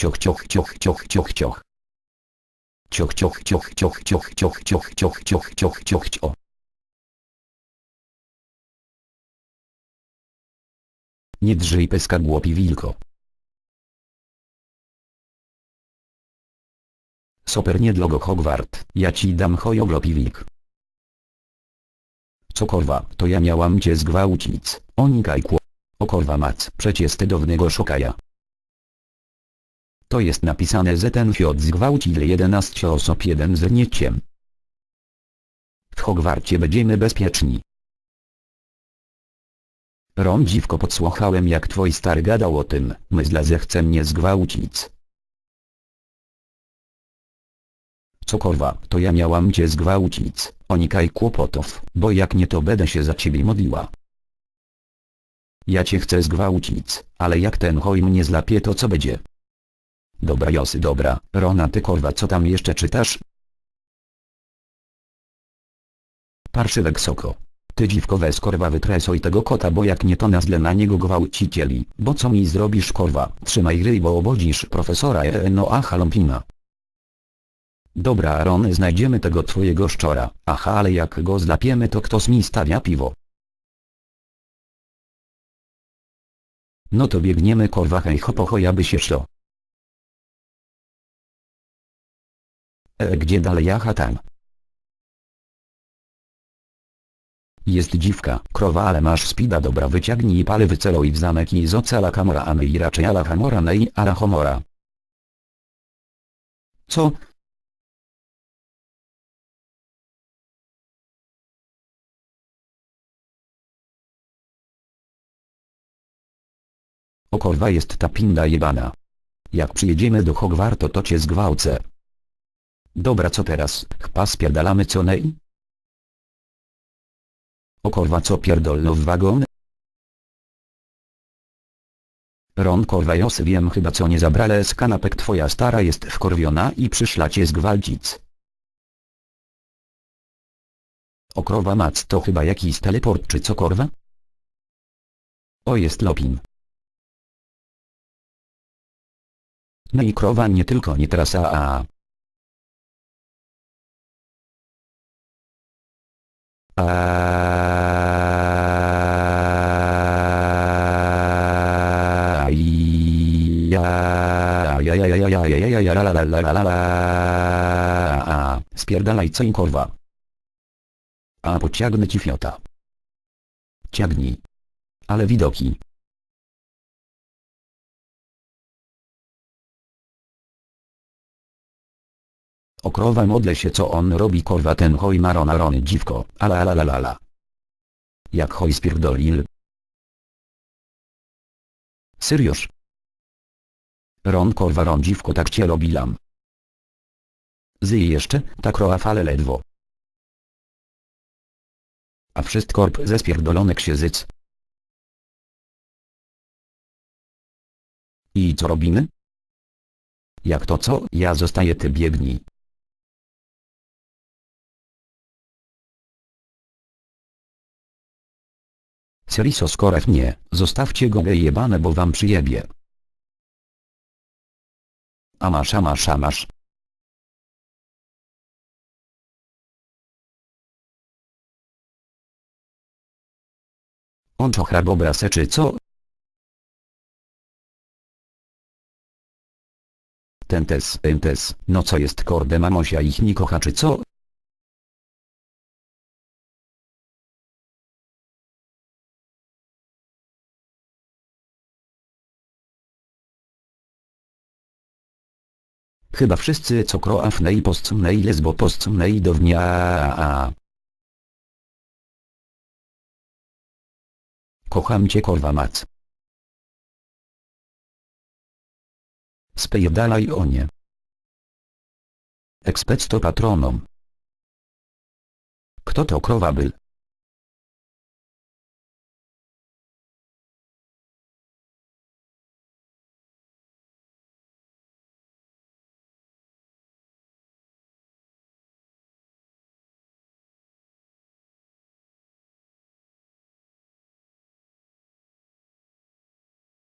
Cioch cioch cioch cioch cioch cioch. Cioch cioch cioch cioch cioch cioch cioch cioch cioch cioch cioch cio. Nie drżyj pyska głupi wilko. Super niedlogo Hogwart, ja ci dam hojoglopi wilk. Co korwa, to ja miałam cię zgwałcić, onikaj kło. O korwa mac, przecie stydownego szokaja. To jest napisane, że ten fiot zgwałcił 11 osób jeden z nieciem. W Hogwarcie będziemy bezpieczni. Ron dziwko podsłuchałem jak twój stary gadał o tym, myślę, że chce mnie zgwałcić. Co korwa, to ja miałam cię zgwałcić, onikaj kłopotów, bo jak nie to będę się za ciebie modliła. Ja cię chcę zgwałcić, ale jak ten hoj mnie zlapie to co będzie? Dobra Josy dobra, Rona ty korwa co tam jeszcze czytasz? Parszywek soko. Ty dziwko weź korwa wytresoj tego kota bo jak nie to nazlę na niego gwałcicieli, bo co mi zrobisz korwa, trzymaj ryj bo obodzisz profesora Enoacha Lompina. Dobra Ron znajdziemy tego twojego szczora, aha ale jak go zlapiemy to kto mi stawia piwo. No to biegniemy korwa hej hopo by się szło. E, gdzie dalej aha tam? Jest dziwka, krowa ale masz spida dobra wyciągnij pale wyceluj w zamek i zocala kamora a i raczej ala hamora nej ala homora. Co? O korwa jest ta pinda jebana. Jak przyjedziemy do Hogwartu to cię zgwałcę. Dobra co teraz, chpa spierdalamy co nej? O korwa co pierdolno w wagon? Ron korwa Josy wiem chyba co nie zabrale z kanapek twoja stara jest wkorwiona i przyszła cię zgwałcić. O krowa mac to chyba jakiś teleport czy co korwa? O jest Lopin. No i krowa nie tylko nie trasa a. Spierdalaj co im korwa. A pociągnę ci fiota. Ciagnij. Ale widoki. O krowa modlę się co on robi korwa ten hoj marona rony dziwko, ala ala la la la. Jak hoj spierdolil. Syriosz. Ron korwa ron dziwko tak cię robilam. Zy jeszcze, tak roa fale ledwo. A wszystko ze spierdolony księżyc. I co robimy? Jak to co? Ja zostaję ty biegnij. Seriso skorew nie, zostawcie go jebane bo wam przyjebie. Amasz amasz amasz. On chrabobra czy co? Ten tes, ten tes, no co jest korde mamosia ich nie kocha czy co? Chyba wszyscy co kroafnej postcumnej lesbo postcumnej do dnia. Kocham cię korwa mac. Spierdalaj o nie. Expecto patronom. Kto to krowa był?